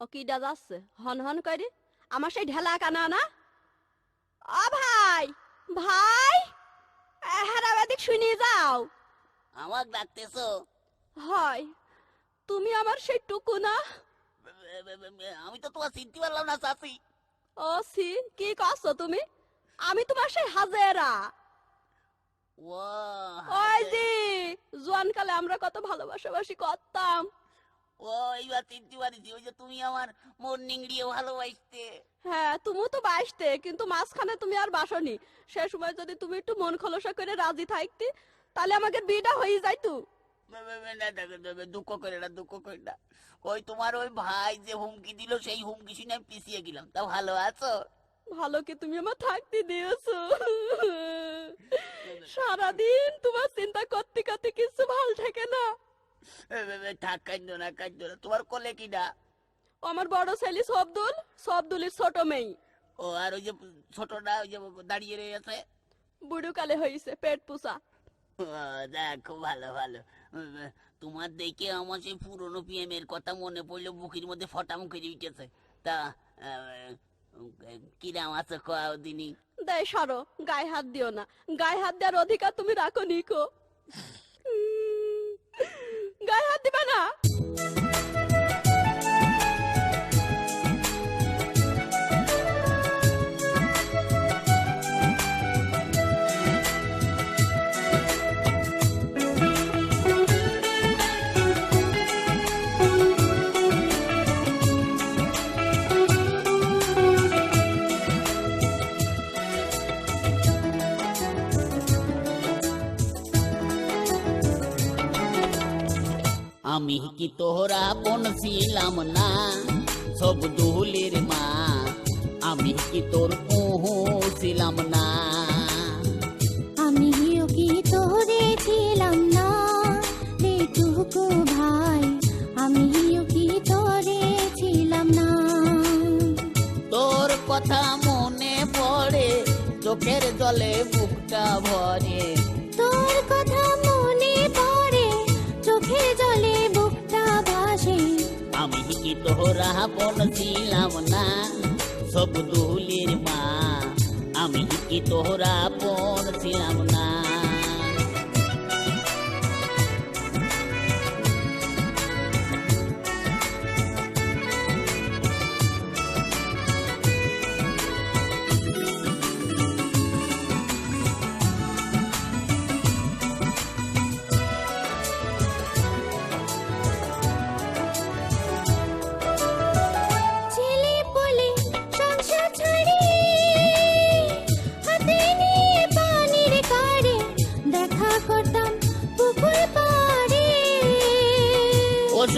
ও কিডা যাচ্ছে? হন হন করে আমার সেই ঢেলা কানা না? ও ভাই ভাই হেরাবাদিক শুনি যাও। আমাক ডাকতেছো? হয় তুমি আমার সেই টুকু না? আমি তো তোমার চিনতে পারলাম না চাচি। ও সি কি করছ তুমি? আমি তোমার সেই হাজেরা। ওই যে জোয়ানকালে আমরা কত ভালোবাসাবাসি করতাম। ও এইবার চিনতে পারিছি ওই যে তুমি আমার মর্নিং দিয়ে ভালোবাসতে হ্যাঁ তুমিও তো বাসতে কিন্তু মাঝখানে তুমি আর বাসনি সে সময় যদি তুমি একটু মন খোলসা করে রাজি থাকতি তাহলে আমাকে বিয়েটা হয়ে যাইতো বে- বে- বে- না, না, না, না, দুঃখ করে না দুঃখ করে না ওই তোমার ওই ভাই যে হুমকি দিল সেই হুমকি শুনে আমি পিছিয়ে গেলাম তা ভালো আছো ভালো কি তুমি আমার থাকতে দিয়েছ সারাদিন তোমার চিন্তা করতে করতে বে, থাক কাঁদো না কাঁদো না তোমার কোলে কি না আমার বড় ছেলে সবদুল সবদুলের ছোট মেয়ে। ও আর ওই যে ছোটটা ওই যে দাঁড়িয়ে রয়েছে বুড়ো কালে হয়েছে পেট পুষা। খুব ভালো ভালো। তোমার দেখে আমার সেই পুরনো পিএম এর কথা মনে পড়ল বুকের মধ্যে ফটাম করে উঠেছে তা কিরাম আছে কও দিনই দেয় সরো গায়ে হাত দিও না। গায়ে হাত দেওয়ার অধিকার তুমি রাখো নিকো। গায়ে হাত দিবা আমি কি তোহরা বোন ছিলাম না সব দুলের মা আমি কি তোর ছিলাম না আমিও কি তোরে ছিলাম না রেটুকু ভাই আমিও কি তোরে ছিলাম না তোর কথা মনে পড়ে চোখের জলে বুকটা ভরে তোরা বোন ছিলাম না সব দুলির মা। আমি কি তোরা বোন ছিলাম না?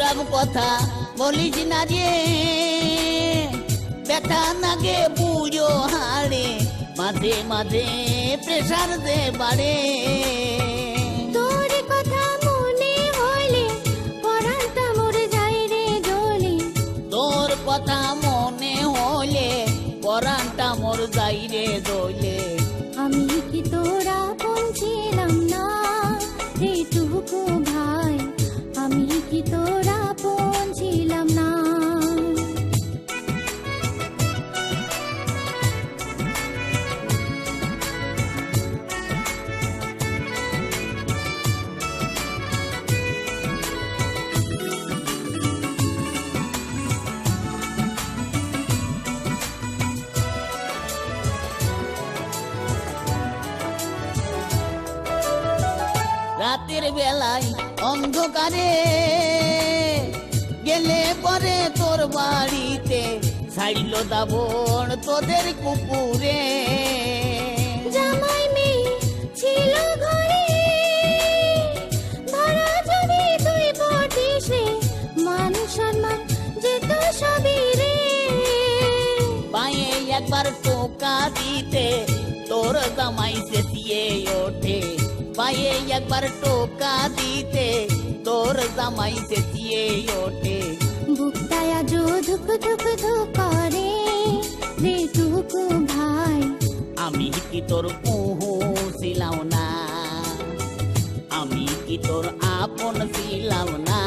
ওসব কথা বলিস না রে। ব্যথা নাগে বুড়ো হাড়ে মাঝে মাঝে প্রেশার দে বাড়ে। তোর কথা মনে হলে মরে রে মনে দোলে আমি কি তোরা পৌঁছিলাম না? রেটুকু ভাই রাতের বেলায় অন্ধকারে গেলে পরে তোর বাড়িতে ছাইল দাবন তোদের কুকুরে। জামাই মেয়ে ছিল ঘরে ধরা যদি তুই পটিস রে মান সম্মান যেত সবই রে। পায়ে একবার টোকা দিতে তোর জামাই চেতিয়ে ওঠে। পায়ে একবার টোকা দিতে তোর জামাই দিয়ে ওঠে। বুকটায় আজ ধুক ধুক ধুক করে টুকু ভাই। আমি কি তোর কুহু ছিলাম না? আমি কি তোর আপন ছিলাম না?